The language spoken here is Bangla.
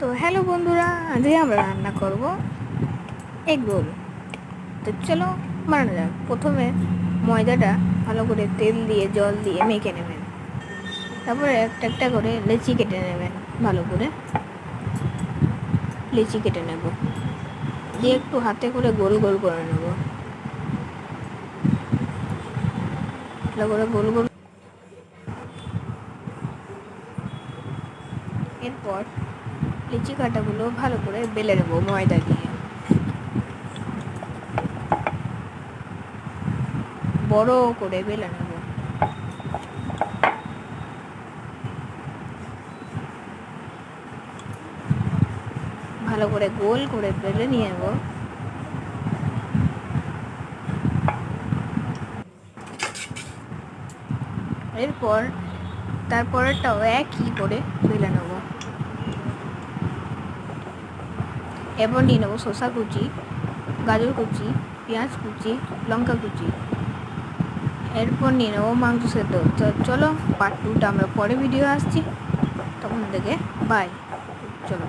তো হ্যালো বন্ধুরা, আজকে আমরা রান্না করব এগ রোল তো চলো, বানানো যাক। প্রথমে ময়দাটা ভালো করে তেল দিয়ে, জল দিয়ে মেখে নেবেন। তারপরে একটা একটা করে লেচি কেটে নেবেন ভালো করে। লেচি কেটে নেব। দিয়ে একটু হাতে করে গোল গোল করে নেব। ভালো করে গোল গোল। এরপর লিচি কাটাগুলো ভালো করে বেলে নেব ময়দা দিয়ে। বড় করে বেলে নেব। ভালো করে গোল করে বেলে নিয়ে নেব। এরপর তারপরেরটাও একই করে বেলে নেব। এরপর নিয়ে নেব শশা কুচি, গাজর কুচি, পেঁয়াজ কুচি, লঙ্কা কুচি। এরপর নিয়ে নেব মাংস সেদ্ধ। তো চলো পার্ট টুটা আমরা পরে ভিডিও আসছি। তখন দেখে বাই চলো।